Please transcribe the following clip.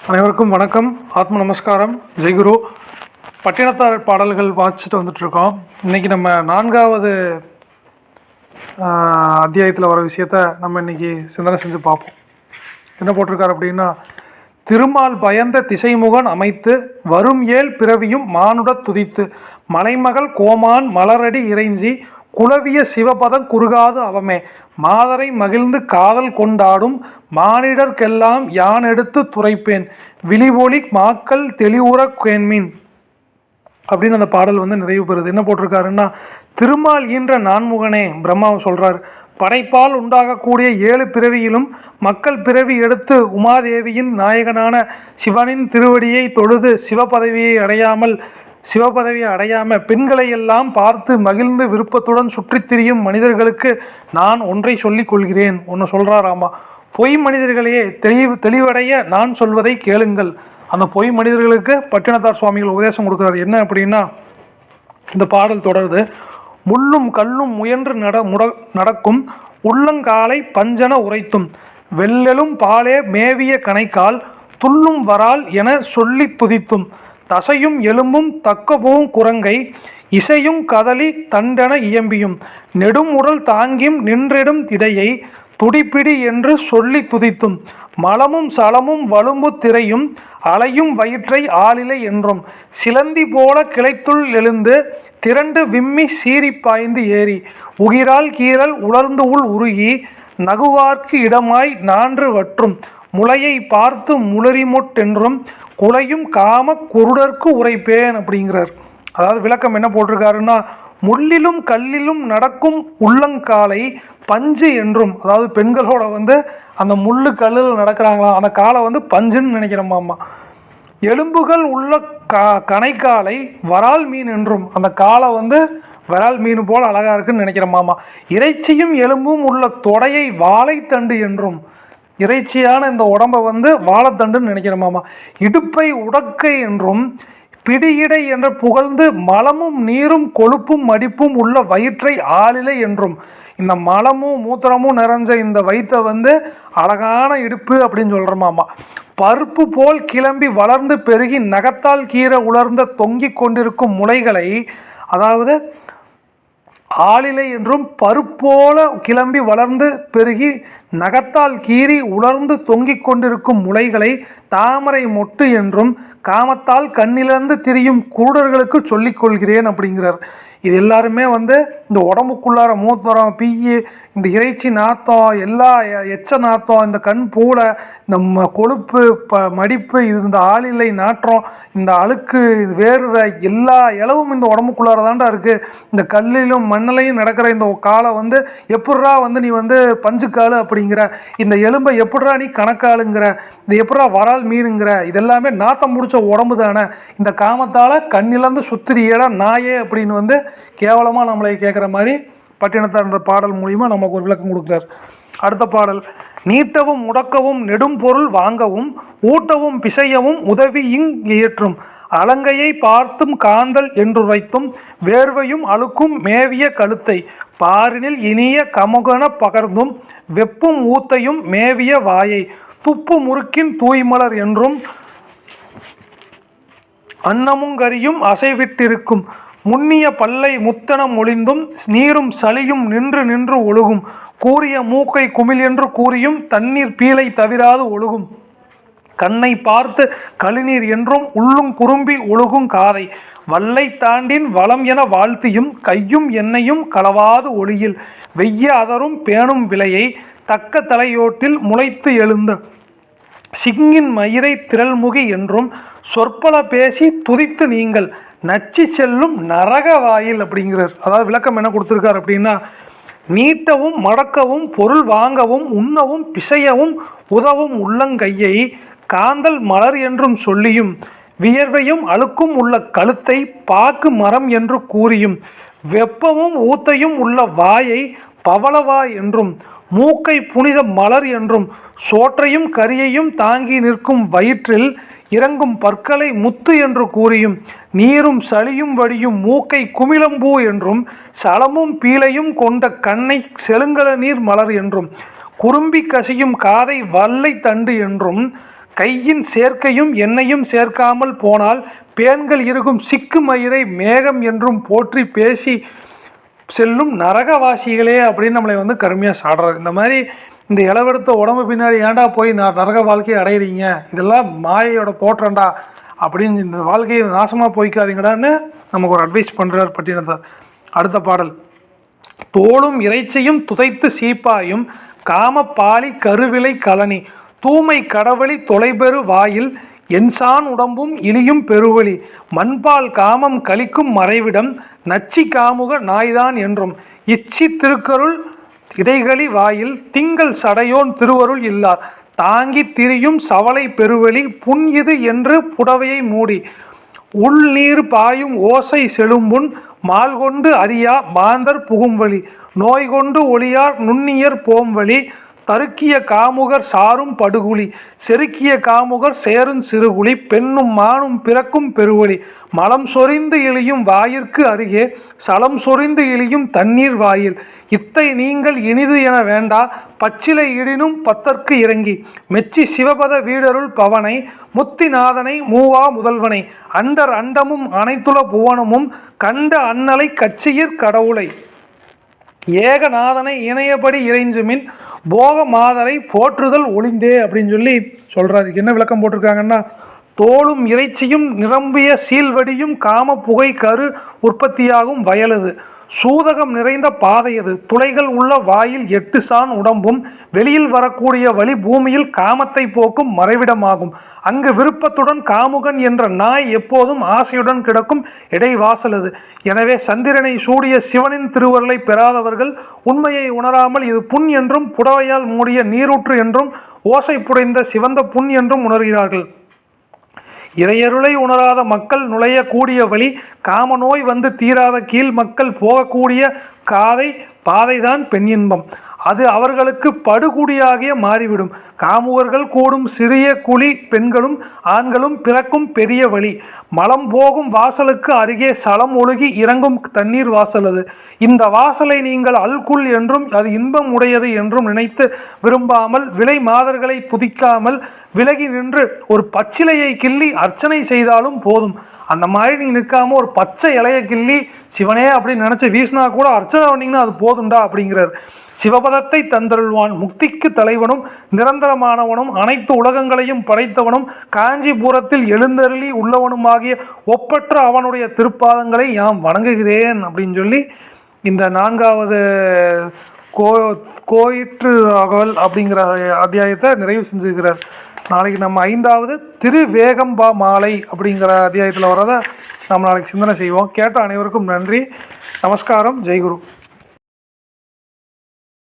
அனைவருக்கும் வணக்கம். ஆத்ம நமஸ்காரம். ஜெய்குரு பட்டினத்தார் பாடல்கள் வாசிச்சுட்டு வந்துட்ருக்கோம் இன்றைக்கி நம்ம நான்காவது அத்தியாயத்தில் வர விஷயத்த நம்ம இன்னைக்கு சிந்தனை செஞ்சு பார்ப்போம். என்ன போட்டிருக்காரு அப்படின்னா திருமால் பயந்த திசைமுகன் அமைத்து வரும் ஏல் பிறவியும் மானுடத் துதித்து மலைமகள் கோமான் மலரடி இறைஞ்சி குளவிய சிவபதம் குறுகாது அவமே. மாதரை மகிழ்ந்து காதல் கொண்டாடும் மானிடர்க்கெல்லாம் யான் எடுத்து துரைப்பேன். விழிவொளி மாக்கள் தெளிவுற கேன்மீன் அப்படின்னு அந்த பாடல் வந்து நிறைவு பெறுது. என்ன போட்டிருக்காருன்னா திருமால் ஈன்ற நான்முகனே பிரம்மாவை சொல்கிறார் படைப்பால் உண்டாகக்கூடிய ஏழு பிறவியிலும் மக்கள் பிறவி எடுத்து உமாதேவியின் நாயகனான சிவனின் திருவடியை தொழுது சிவபதவியை அடையாமல் சிவபதவியை அடையாம பெண்களை எல்லாம் பார்த்து மகிழ்ந்து விருப்பத்துடன் சுற்றித் திரியும் மனிதர்களுக்கு நான் ஒன்றை சொல்லிக் கொள்கிறேன். ஒன்று சொல்றாராமா பொய் மனிதர்களையே தெளிவு தெளிவடைய நான் சொல்வதை கேளுங்கள். அந்த பொய் மனிதர்களுக்கு பட்டினத்தார் சுவாமிகள் உபதேசம் கொடுக்குறாரு. என்ன அப்படின்னா இந்த பாடல் தொடருது முள்ளும் கல்லும் முயன்று நட முட நடக்கும் உள்ளங்காலை பஞ்சன உரைத்தும் வெள்ளெலும் பாலே மேவிய கணைக்கால் துள்ளும் வரால் என சொல்லித் துதித்தும் தசையும் எலும்பும் தக்கபோம் குரங்கை இசையும் கதலி தண்டென இயம்பியும். நெடும் உடல் தாங்கியும் நின்றிடும் இடையை துடிப்பிடி என்று சொல்லி துதித்தும். மலமும் சலமும் வலும்பு திரையும் அலையும் வயிற்றை ஆளிலை என்றும். சிலந்தி போல கிளைத்துள் எழுந்து திரண்டு விம்மி சீறி பாய்ந்து ஏறி. உகிரால் கீறல் உலர்ந்து உள் உருகி நகுவார்க்கு இடமாய் நான்று வற்றும். முளையை பார்த்து முளரிமொட்டென்றும் குலையும் காம குருடர்க்கு உரைப்பேன் அப்படிங்கிறார். அதாவது விளக்கம் என்ன போட்டிருக்காருன்னா முள்ளிலும் கல்லிலும் நடக்கும் உள்ளங்காலை பஞ்சு என்றும் அதாவது பெண்களோட வந்து அந்த முள்ளு கல்லில் நடக்கிறாங்களாம் அந்த காலை வந்து பஞ்சுன்னு நினைக்கிறோமாம்மா எலும்புகள் உள்ள கா கணைக்காலை வரால் மீன் என்றும் அந்த காலை வந்து வரால் மீன் போல் அழகாக இருக்குன்னு நினைக்கிறோமாமா இறைச்சியும் எலும்பும் உள்ள தொடையை வாழைத்தண்டு என்றும் இறைச்சியான இந்த உடம்பை வந்து வாழைத்தண்டுன்னு நினைக்கிறோமாமா இடுப்பை உடக்கை என்றும் பிடியிடை என்று புகழ்ந்து மலமும் நீரும் கொழுப்பும் மடிப்பும் உள்ள வயிற்றை ஆளிலை என்றும். இந்த மலமும் மூத்திரமும் நிறைஞ்ச இந்த வயிற்றை வந்து அழகான இடுப்பு அப்படின்னு சொல்கிறோமாமா பருப்பு போல் கிளம்பி வளர்ந்து பெருகி நகத்தால் கீரை உலர்ந்த தொங்கிக் கொண்டிருக்கும் முளைகளை அதாவது ஆளிலை என்றும் பருப்போல கிளம்பி வளர்ந்து பெருகி நகத்தால் கீறி உலர்ந்து தொங்கிக் கொண்டிருக்கும் முளைகளை தாமரை மொட்டு என்றும் காமத்தால் கண்ணிலிருந்து திரியும் குருடர்களுக்கு சொல்லிக் கொள்கிறேன் அப்படிங்கிறார். இது எல்லாருமே வந்து இந்த உடம்புக்குள்ளார மூத்தரம் பீயி இந்த இறைச்சி நாத்தம் எல்லா எ- எச்ச நாத்தம் இந்த கண் பூளை இந்த கொழுப்பு ப மடிப்பு இது இந்த ஆளில்லை நாற்றம் இந்த அழுக்கு இது வேர்வை எல்லா இளவும் இந்த உடம்புக்குள்ளார தாண்டா இருக்குது இந்த கல்லிலும் மண்ணிலையும் நடக்கிற இந்த காலை வந்து எப்பட்றா வந்து நீ வந்து பஞ்சுக்காலு அப்படிங்கிற இந்த எலும்பை எப்பட்றா நீ கணக்காளுங்கிற இது எப்பட்றா வரால் மீனுங்கிற இதெல்லாமே நாத்தம் முடிச்ச உடம்பு தானே. இந்த காமத்தால் கண்ணிலந்து சுத்திரியடா நாயே அப்படின்னு வந்து கேவலமாக நம்மளை கேட்குற மாதிரி பட்டினத்தார் என்ற பாடல் மூலிமா நமக்கு ஒரு விளக்கம் கொடுக்குறார். அடுத்த பாடல் நீட்டவும் முடக்கவும் நெடும் பொருள் வாங்கவும் ஊட்டவும் பிசையவும் உதவி இங் இயற்றும். அலங்கையை பார்த்தும் காந்தல் என்றுரைத்தும் வேர்வையும் அழுக்கும் மேவிய கழுத்தை. பாரினில் இனிய கமுகன பகர்ந்தும் வெப்பும் ஊத்தையும் மேவிய வாயை. துப்பு முறுக்கின் தூய்மலர் என்றும் அன்னமும் கரியும் அசைவிட்டிருக்கும். முன்னிய பல்லை முத்தனம் ஒளிந்தும் நீரும் சளியும் நின்று நின்று ஒழுகும். கூறிய மூக்கை குமிழ் என்று கூறியும் தண்ணீர் பீலை தவிராது ஒழுகும். கண்ணை பார்த்து கழுநீர் என்றும் உள்ளும் குறும்பி ஒழுகும் காதை. வல்லை தாண்டின் வளம் என வாழ்த்தியும் கையும் எண்ணெயும் களவாது ஒளியில். வெய்ய அதரும் பேணும் விலையை தக்க தலையோட்டில் முளைத்து எழுந்த. சிங்கின் மயிரை திரள்முகி என்றும் சொற்பல பேசி துதித்து நீங்கள். நச்சி செல்லும் நரக வாயில் அப்படிங்கிறார். அதாவது விளக்கம் என்ன கொடுத்துருக்கார் அப்படின்னா நீட்டவும் மடக்கவும் பொருள் வாங்கவும் உண்ணவும் பிசையவும் உதவும் உள்ளங்கையை காந்தல் மலர் என்றும் சொல்லியும் வியர்வையும் அழுக்கும் உள்ள கழுத்தை பாக்கு மரம் என்று கூறியும் வெப்பமும் ஊத்தையும் உள்ள வாயை பவளவாய் என்றும் மூக்கை புனித மலர் என்றும் சோற்றையும் கரியையும் தாங்கி நிற்கும் வயிற்றில் இறங்கும் பற்களை முத்து என்று கூறியும் நீரும் சளியும் வடியும் மூக்கை குமிழம்பூ என்றும் சலமும் பீலையும் கொண்ட கண்ணை செழுங்கல நீர் மலர் என்றும் குறும்பி கசியும் காதை வல்லை தண்டு என்றும் கையின் சேர்க்கையும் எண்ணையும் சேர்க்காமல் போனால் பேன்கள் இருக்கும் சிக்கு மயிரை மேகம் என்றும் போற்றி பேசி செல்லும் நரகவாசிகளே அப்படின்னு நம்மளை வந்து கருமையாக சாடுறாரு. இந்த மாதிரி இந்த இளவெடுத்த உடம்பு பின்னாடி ஏன்டா போய் நான் நரக வாழ்க்கையை அடையிறீங்க? இதெல்லாம் மாயையோட தோற்றம்டா அப்படின்னு இந்த வாழ்க்கையை நாசமாக போய்க்காதீங்கடான்னு நமக்கு ஒரு அட்வைஸ் பண்ணுறார் பட்டினத்தார். அடுத்த பாடல். தோளும் இறைச்சியும் துதைத்து சீப்பாயும் காமப்பாலி கருவிலை கலனி. தூமை கடவழி தொலைபெறு வாயில் என்சான் உடம்பும் இலியும் பெருவழி. மண்பால் காமம் கழிக்கும் மறைவிடம் நச்சி காமுக நாய்தான் என்றும். இச்சி திருக்கருள் இடைகளி வாயில் திங்கள் சடையோன் திருவருள் இல்லார். தாங்கி திரியும் சவலை பெருவெளி புன் இது என்று புடவையை மூடி. உள்நீர் பாயும் ஓசை செழும்புண் மால் கொண்டு அறியா மாந்தர் புகும்வழி. நோய் கொண்டு ஒளியார் நுண்ணியர் போம்வழி. தருக்கிய காமுகர் சாரும் படுகுழி செருக்கிய காமுகர் சேரும் சிறுகுழி பெண்ணும் மானும் பிறக்கும் பெருவழி. மலம் சொரிந்து இழியும் வாயிற்கு அருகே சலம் சொரிந்து இழியும் தண்ணீர் வாயில். இத்தை நீங்கள் இனிது என வேண்டா பச்சிலை இடினும் பத்தற்கு இறங்கி. மெச்சி சிவபத வீடருள் பவனை முத்திநாதனை மூவா முதல்வனை. அண்டர் அண்டமும் அனைத்துல புவனமும் கண்ட அன்னலை கச்சியிற் கடவுளை. ஏகநாதனை இணையபடி இறைஞ்சுமின் போக மாதரை போற்றுதல் ஒளிந்தே அப்படின்னு சொல்லி சொல்றாரு. என்ன விளக்கம் போட்டிருக்காங்கன்னா தோளும் இறைச்சியும் நிரம்பிய சீல்வடியும் காம புகை கரு உற்பத்தியாகும் வயலது. சூதகம் நிறைந்த பாதையது துளைகள் உள்ள வாயில் எட்டு சான் உடம்பும் வெளியில் வரக்கூடிய வழி பூமியில் காமத்தை போக்கும் மறைவிடமாகும். அங்கு விருப்பத்துடன் காமுகன் என்ற நாய் எப்போதும் ஆசையுடன் கிடக்கும் இடைவாசலது எனவே சந்திரனை சூடிய சிவனின் திருவருளை பெறாதவர்கள் உண்மையை உணராமல் இது புண் என்றும் புடவையால் மூடிய நீரூற்று என்றும் ஓசை புடைந்த சிவந்த புண் என்றும் உணர்கிறார்கள். இறையருளை உணராத மக்கள் நுழையக்கூடிய வழி காமநோய் வந்து தீராத கீழ் மக்கள் போகக்கூடிய காதை பாதைதான் பெண் இன்பம். அது அவர்களுக்கு படுகுடியாகிய மாறிவிடும். காமுகர்கள் கூடும் சிறிய குழி பெண்களும் ஆண்களும் பிறக்கும் பெரிய வழி. மலம் போகும் வாசலுக்கு அருகே சலம் ஒழுகி இறங்கும் தண்ணீர் வாசல் அது. இந்த வாசலை நீங்கள் அல்குல் என்றும் அது இன்பம் உடையது என்றும் நினைத்து விரும்பாமல் விலை மாதர்களை துதிக்காமல் விலகி நின்று ஒரு பச்சிலையை கிள்ளி அர்ச்சனை செய்தாலும் போதும். அந்த மாதிரி நீங்கள் நிற்காம ஒரு பச்சை இலைய கிள்ளி சிவனே அப்படின்னு நினச்சி வீசினா கூட அர்ச்சனை பண்ணிங்கன்னா அது போதும்டா அப்படிங்கிறார். சிவபதத்தை தந்தருள்வான் முக்திக்கு தலைவனும் நிரந்தரமானவனும் அனைத்து உலகங்களையும் படைத்தவனும் காஞ்சிபுரத்தில் எழுந்தருளி உள்ளவனுமாகிய ஒப்பற்ற அவனுடைய திருப்பாதங்களை யாம் வணங்குகிறேன் அப்படின்னு சொல்லி இந்த நான்காவது கோ கோயிற்று அகவல் அப்படிங்கிற அத்தியாயத்தை நிறைவு செஞ்சுக்கிறார் நாளைக்கு நம்ம ஐந்தாவது திருவேகம்பா மாலை அப்படிங்கிற அத்தியாயத்தில் வரதை நம்ம நாளைக்கு சிந்தனை செய்வோம். கேட்ட அனைவருக்கும் நன்றி. நமஸ்காரம். ஜெய்குரு